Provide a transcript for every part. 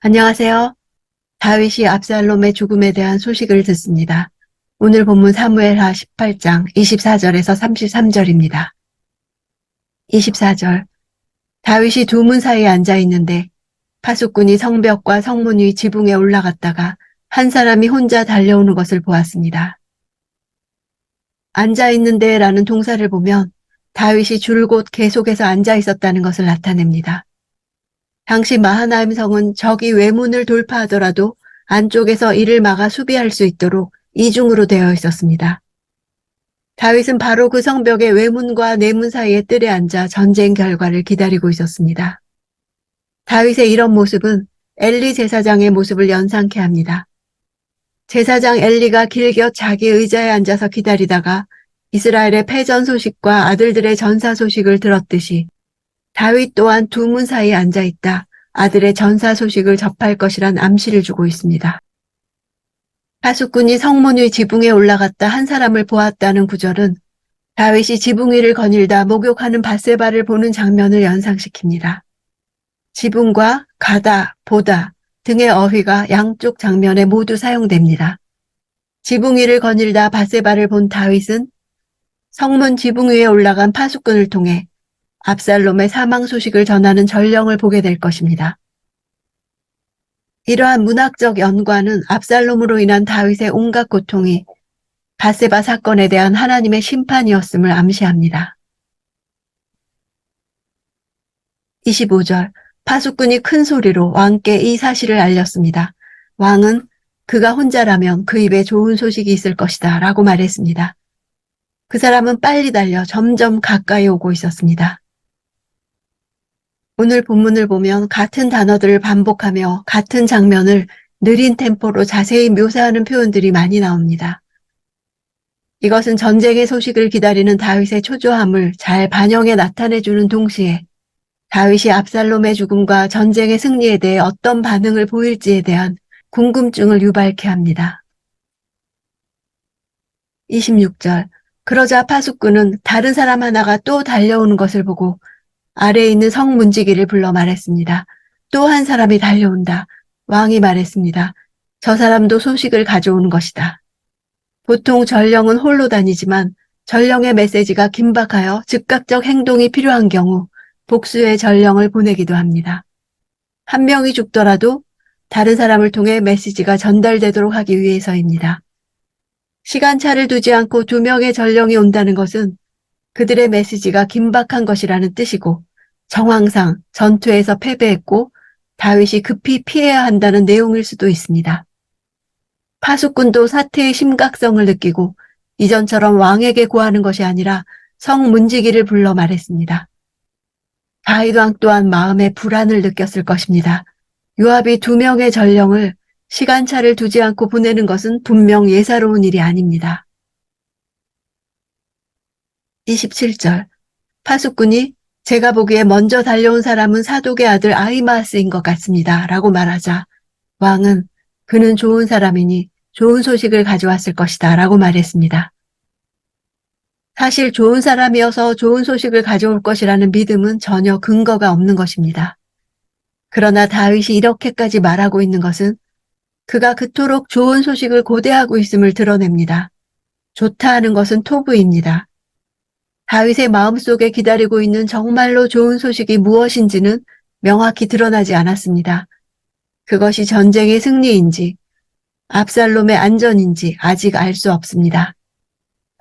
안녕하세요. 다윗이 압살롬의 죽음에 대한 소식을 듣습니다. 오늘 본문 사무엘하 18장 24절에서 33절입니다. 24절 다윗이 두 문 사이에 앉아 있는데 파수꾼이 성벽과 성문 위 지붕에 올라갔다가 한 사람이 혼자 달려오는 것을 보았습니다. 앉아 있는데 라는 동사를 보면 다윗이 줄곧 계속해서 앉아 있었다는 것을 나타냅니다. 당시 마하나임 성은 적이 외문을 돌파하더라도 안쪽에서 이를 막아 수비할 수 있도록 이중으로 되어 있었습니다. 다윗은 바로 그 성벽의 외문과 내문 사이의 뜰에 앉아 전쟁 결과를 기다리고 있었습니다. 다윗의 이런 모습은 엘리 제사장의 모습을 연상케 합니다. 제사장 엘리가 길겨 자기 의자에 앉아서 기다리다가 이스라엘의 패전 소식과 아들들의 전사 소식을 들었듯이 다윗 또한 두 문 사이에 앉아 있다. 아들의 전사 소식을 접할 것이란 암시를 주고 있습니다. 파수꾼이 성문 위 지붕에 올라갔다 한 사람을 보았다는 구절은 다윗이 지붕 위를 거닐다 목욕하는 바세바를 보는 장면을 연상시킵니다. 지붕과 가다, 보다 등의 어휘가 양쪽 장면에 모두 사용됩니다. 지붕 위를 거닐다 바세바를 본 다윗은 성문 지붕 위에 올라간 파수꾼을 통해 압살롬의 사망 소식을 전하는 전령을 보게 될 것입니다. 이러한 문학적 연관은 압살롬으로 인한 다윗의 온갖 고통이 바세바 사건에 대한 하나님의 심판이었음을 암시합니다. 25절 파수꾼이 큰 소리로 왕께 이 사실을 알렸습니다. 왕은 그가 혼자라면 그 입에 좋은 소식이 있을 것이다 라고 말했습니다. 그 사람은 빨리 달려 점점 가까이 오고 있었습니다. 오늘 본문을 보면 같은 단어들을 반복하며 같은 장면을 느린 템포로 자세히 묘사하는 표현들이 많이 나옵니다. 이것은 전쟁의 소식을 기다리는 다윗의 초조함을 잘 반영해 나타내주는 동시에 다윗이 압살롬의 죽음과 전쟁의 승리에 대해 어떤 반응을 보일지에 대한 궁금증을 유발케 합니다. 26절 그러자 파수꾼은 다른 사람 하나가 또 달려오는 것을 보고 아래에 있는 성문지기를 불러 말했습니다. 또 한 사람이 달려온다. 왕이 말했습니다. 저 사람도 소식을 가져오는 것이다. 보통 전령은 홀로 다니지만 전령의 메시지가 긴박하여 즉각적 행동이 필요한 경우 복수의 전령을 보내기도 합니다. 한 명이 죽더라도 다른 사람을 통해 메시지가 전달되도록 하기 위해서입니다. 시간차를 두지 않고 두 명의 전령이 온다는 것은 그들의 메시지가 긴박한 것이라는 뜻이고 정황상 전투에서 패배했고 다윗이 급히 피해야 한다는 내용일 수도 있습니다. 파수꾼도 사태의 심각성을 느끼고 이전처럼 왕에게 구하는 것이 아니라 성 문지기를 불러 말했습니다. 다윗 왕 또한 마음에 불안을 느꼈을 것입니다. 요압이 두 명의 전령을 시간차를 두지 않고 보내는 것은 분명 예사로운 일이 아닙니다. 27절 파수꾼이 제가 보기에 먼저 달려온 사람은 사독의 아들 아이마스인 것 같습니다. 라고 말하자 왕은 그는 좋은 사람이니 좋은 소식을 가져왔을 것이다. 라고 말했습니다. 사실 좋은 사람이어서 좋은 소식을 가져올 것이라는 믿음은 전혀 근거가 없는 것입니다. 그러나 다윗이 이렇게까지 말하고 있는 것은 그가 그토록 좋은 소식을 고대하고 있음을 드러냅니다. 좋다 하는 것은 토부입니다. 다윗의 마음속에 기다리고 있는 정말로 좋은 소식이 무엇인지는 명확히 드러나지 않았습니다. 그것이 전쟁의 승리인지 압살롬의 안전인지 아직 알 수 없습니다.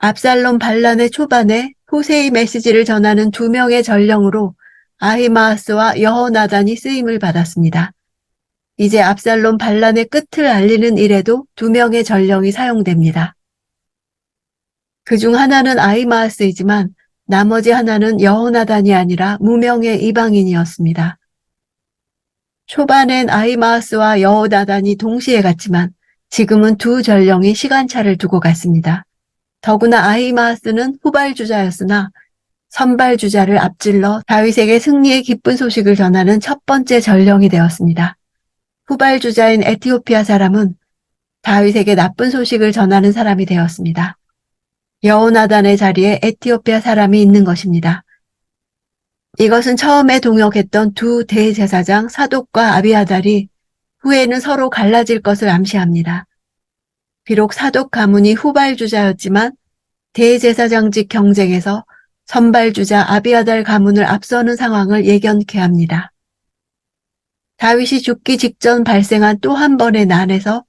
압살롬 반란의 초반에 호세의 메시지를 전하는 두 명의 전령으로 아히마스와 여호나단이 쓰임을 받았습니다. 이제 압살롬 반란의 끝을 알리는 일에도 두 명의 전령이 사용됩니다. 그 중 하나는 아히마스이지만 나머지 하나는 여호나단이 아니라 무명의 이방인이었습니다. 초반엔 아히마스와 여호나단이 동시에 갔지만 지금은 두 전령이 시간차를 두고 갔습니다. 더구나 아히마스는 후발주자였으나 선발주자를 앞질러 다윗에게 승리의 기쁜 소식을 전하는 첫 번째 전령이 되었습니다. 후발주자인 에티오피아 사람은 다윗에게 나쁜 소식을 전하는 사람이 되었습니다. 여호나단의 자리에 에티오피아 사람이 있는 것입니다. 이것은 처음에 동역했던 두 대제사장 사독과 아비아달이 후에는 서로 갈라질 것을 암시합니다. 비록 사독 가문이 후발주자였지만 대제사장직 경쟁에서 선발주자 아비아달 가문을 앞서는 상황을 예견케 합니다. 다윗이 죽기 직전 발생한 또 한 번의 난에서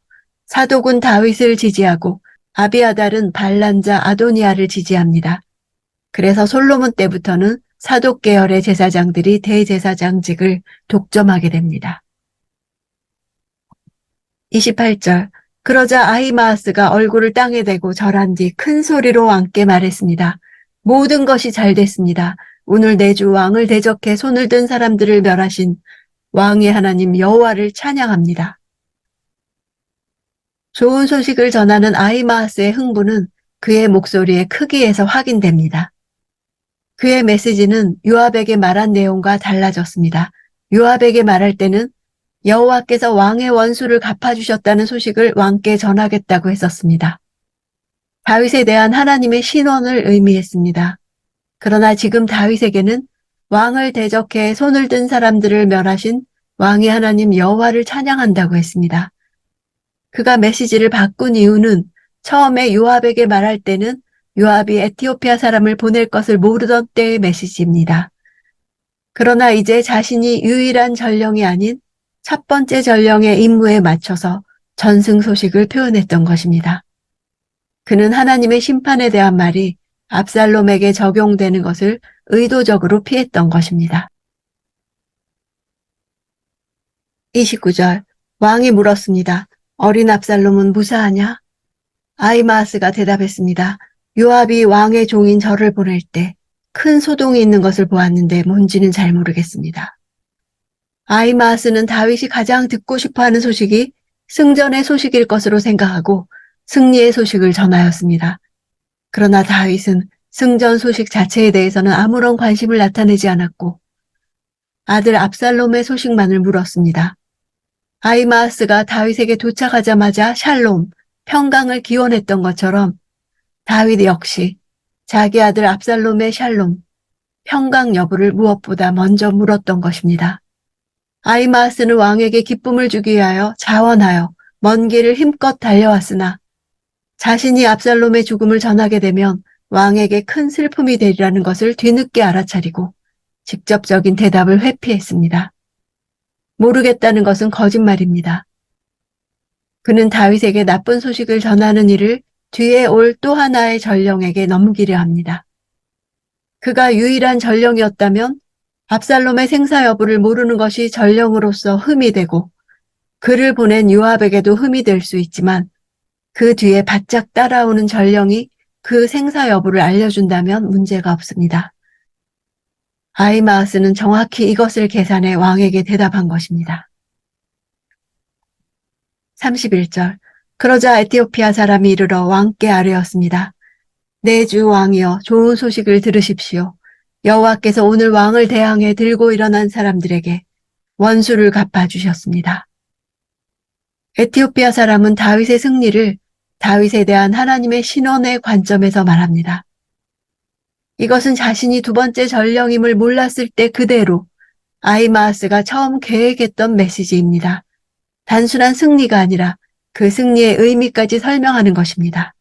사독은 다윗을 지지하고 아비아달은 반란자 아도니아를 지지합니다. 그래서 솔로몬 때부터는 사독 계열의 제사장들이 대제사장직을 독점하게 됩니다. 28절 그러자 아히마아스가 얼굴을 땅에 대고 절한 뒤 큰 소리로 왕께 말했습니다. 모든 것이 잘 됐습니다. 오늘 내 주 왕을 대적해 손을 든 사람들을 멸하신 왕의 하나님 여호와를 찬양합니다. 좋은 소식을 전하는 아히마아스의 흥분은 그의 목소리의 크기에서 확인됩니다. 그의 메시지는 요압에게 말한 내용과 달라졌습니다. 요압에게 말할 때는 여호와께서 왕의 원수를 갚아주셨다는 소식을 왕께 전하겠다고 했었습니다. 다윗에 대한 하나님의 신원을 의미했습니다. 그러나 지금 다윗에게는 왕을 대적해 손을 든 사람들을 멸하신 왕의 하나님 여호와를 찬양한다고 했습니다. 그가 메시지를 바꾼 이유는 처음에 요압에게 말할 때는 요압이 에티오피아 사람을 보낼 것을 모르던 때의 메시지입니다. 그러나 이제 자신이 유일한 전령이 아닌 첫 번째 전령의 임무에 맞춰서 전승 소식을 표현했던 것입니다. 그는 하나님의 심판에 대한 말이 압살롬에게 적용되는 것을 의도적으로 피했던 것입니다. 29절 왕이 물었습니다. 어린 압살롬은 무사하냐? 아이마스가 대답했습니다. 요압이 왕의 종인 저를 보낼 때 큰 소동이 있는 것을 보았는데 뭔지는 잘 모르겠습니다. 아이마스는 다윗이 가장 듣고 싶어하는 소식이 승전의 소식일 것으로 생각하고 승리의 소식을 전하였습니다. 그러나 다윗은 승전 소식 자체에 대해서는 아무런 관심을 나타내지 않았고 아들 압살롬의 소식만을 물었습니다. 아이마스가 다윗에게 도착하자마자 샬롬, 평강을 기원했던 것처럼 다윗 역시 자기 아들 압살롬의 샬롬, 평강 여부를 무엇보다 먼저 물었던 것입니다. 아이마스는 왕에게 기쁨을 주기 위하여 자원하여 먼 길을 힘껏 달려왔으나 자신이 압살롬의 죽음을 전하게 되면 왕에게 큰 슬픔이 되리라는 것을 뒤늦게 알아차리고 직접적인 대답을 회피했습니다. 모르겠다는 것은 거짓말입니다. 그는 다윗에게 나쁜 소식을 전하는 일을 뒤에 올 또 하나의 전령에게 넘기려 합니다. 그가 유일한 전령이었다면 압살롬의 생사 여부를 모르는 것이 전령으로서 흠이 되고 그를 보낸 요압에게도 흠이 될 수 있지만 그 뒤에 바짝 따라오는 전령이 그 생사 여부를 알려준다면 문제가 없습니다. 아이마스는 정확히 이것을 계산해 왕에게 대답한 것입니다. 31절 그러자 에티오피아 사람이 이르러 왕께 아뢰었습니다. 내 주 왕이여 좋은 소식을 들으십시오. 여호와께서 오늘 왕을 대항해 들고 일어난 사람들에게 원수를 갚아주셨습니다. 에티오피아 사람은 다윗의 승리를 다윗에 대한 하나님의 신원의 관점에서 말합니다. 이것은 자신이 두 번째 전령임을 몰랐을 때 그대로 아이마스가 처음 계획했던 메시지입니다. 단순한 승리가 아니라 그 승리의 의미까지 설명하는 것입니다.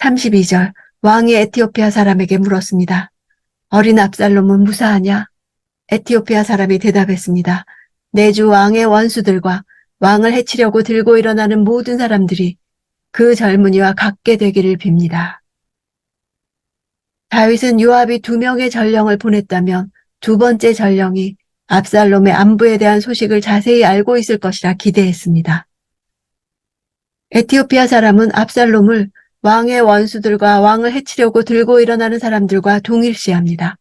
32절 왕이 에티오피아 사람에게 물었습니다. 어린 압살롬은 무사하냐? 에티오피아 사람이 대답했습니다. 내주 왕의 원수들과 왕을 해치려고 들고 일어나는 모든 사람들이 그 젊은이와 같게 되기를 빕니다. 다윗은 요압이 두 명의 전령을 보냈다면 두 번째 전령이 압살롬의 안부에 대한 소식을 자세히 알고 있을 것이라 기대했습니다. 에티오피아 사람은 압살롬을 왕의 원수들과 왕을 해치려고 들고 일어나는 사람들과 동일시합니다.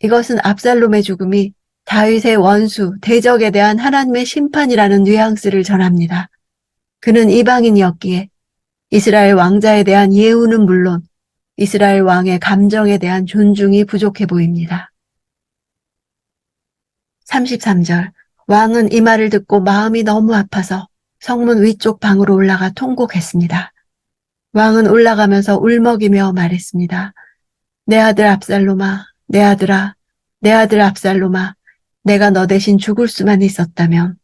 이것은 압살롬의 죽음이 다윗의 원수, 대적에 대한 하나님의 심판이라는 뉘앙스를 전합니다. 그는 이방인이었기에 이스라엘 왕자에 대한 예우는 물론 이스라엘 왕의 감정에 대한 존중이 부족해 보입니다. 33절 왕은 이 말을 듣고 마음이 너무 아파서 성문 위쪽 방으로 올라가 통곡했습니다. 왕은 올라가면서 울먹이며 말했습니다. 내 아들 압살롬아, 내 아들아, 내 아들 압살롬아, 내가 너 대신 죽을 수만 있었다면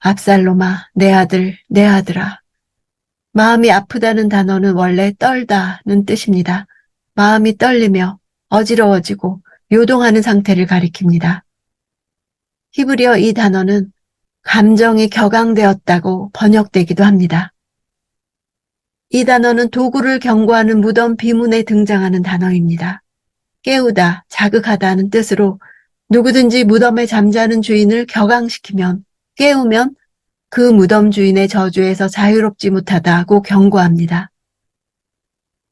압살롬아, 내 아들, 내 아들아. 마음이 아프다는 단어는 원래 떨다는 뜻입니다. 마음이 떨리며 어지러워지고 요동하는 상태를 가리킵니다. 히브리어 이 단어는 감정이 격앙되었다고 번역되기도 합니다. 이 단어는 도구를 경고하는 무덤 비문에 등장하는 단어입니다. 깨우다, 자극하다는 뜻으로 누구든지 무덤에 잠자는 주인을 격앙시키면 깨우면 그 무덤 주인의 저주에서 자유롭지 못하다고 경고합니다.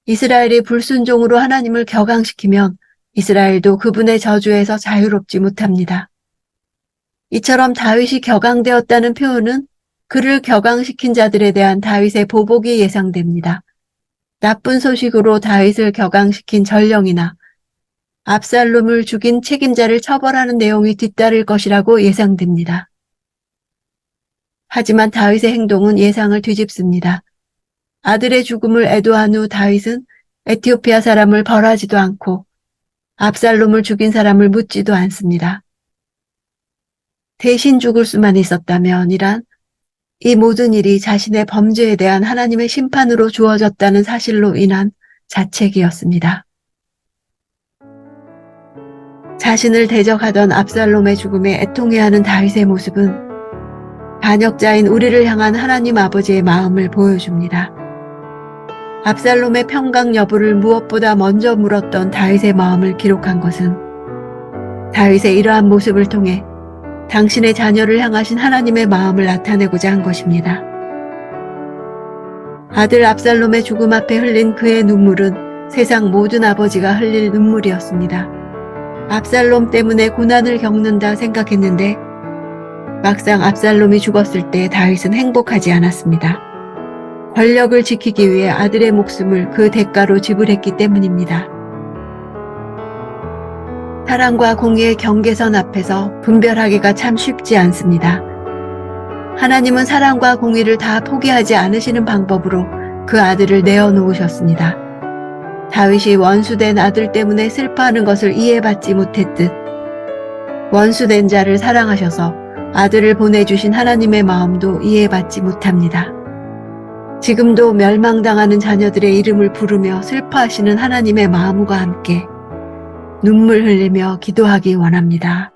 이스라엘이 불순종으로 하나님을 격앙시키면 이스라엘도 그분의 저주에서 자유롭지 못합니다. 이처럼 다윗이 격앙되었다는 표현은 그를 격앙시킨 자들에 대한 다윗의 보복이 예상됩니다. 나쁜 소식으로 다윗을 격앙시킨 전령이나 압살롬을 죽인 책임자를 처벌하는 내용이 뒤따를 것이라고 예상됩니다. 하지만 다윗의 행동은 예상을 뒤집습니다. 아들의 죽음을 애도한 후 다윗은 에티오피아 사람을 벌하지도 않고 압살롬을 죽인 사람을 묻지도 않습니다. 대신 죽을 수만 있었다면 이란 이 모든 일이 자신의 범죄에 대한 하나님의 심판으로 주어졌다는 사실로 인한 자책이었습니다. 자신을 대적하던 압살롬의 죽음에 애통해하는 다윗의 모습은 반역자인 우리를 향한 하나님 아버지의 마음을 보여줍니다. 압살롬의 평강 여부를 무엇보다 먼저 물었던 다윗의 마음을 기록한 것은 다윗의 이러한 모습을 통해 당신의 자녀를 향하신 하나님의 마음을 나타내고자 한 것입니다. 아들 압살롬의 죽음 앞에 흘린 그의 눈물은 세상 모든 아버지가 흘릴 눈물이었습니다. 압살롬 때문에 고난을 겪는다 생각했는데 막상 압살롬이 죽었을 때 다윗은 행복하지 않았습니다. 권력을 지키기 위해 아들의 목숨을 그 대가로 지불했기 때문입니다. 사랑과 공의의 경계선 앞에서 분별하기가 참 쉽지 않습니다. 하나님은 사랑과 공의를 다 포기하지 않으시는 방법으로 그 아들을 내어놓으셨습니다. 다윗이 원수된 아들 때문에 슬퍼하는 것을 이해받지 못했듯 원수된 자를 사랑하셔서 아들을 보내주신 하나님의 마음도 이해받지 못합니다. 지금도 멸망당하는 자녀들의 이름을 부르며 슬퍼하시는 하나님의 마음과 함께 눈물 흘리며 기도하기 원합니다.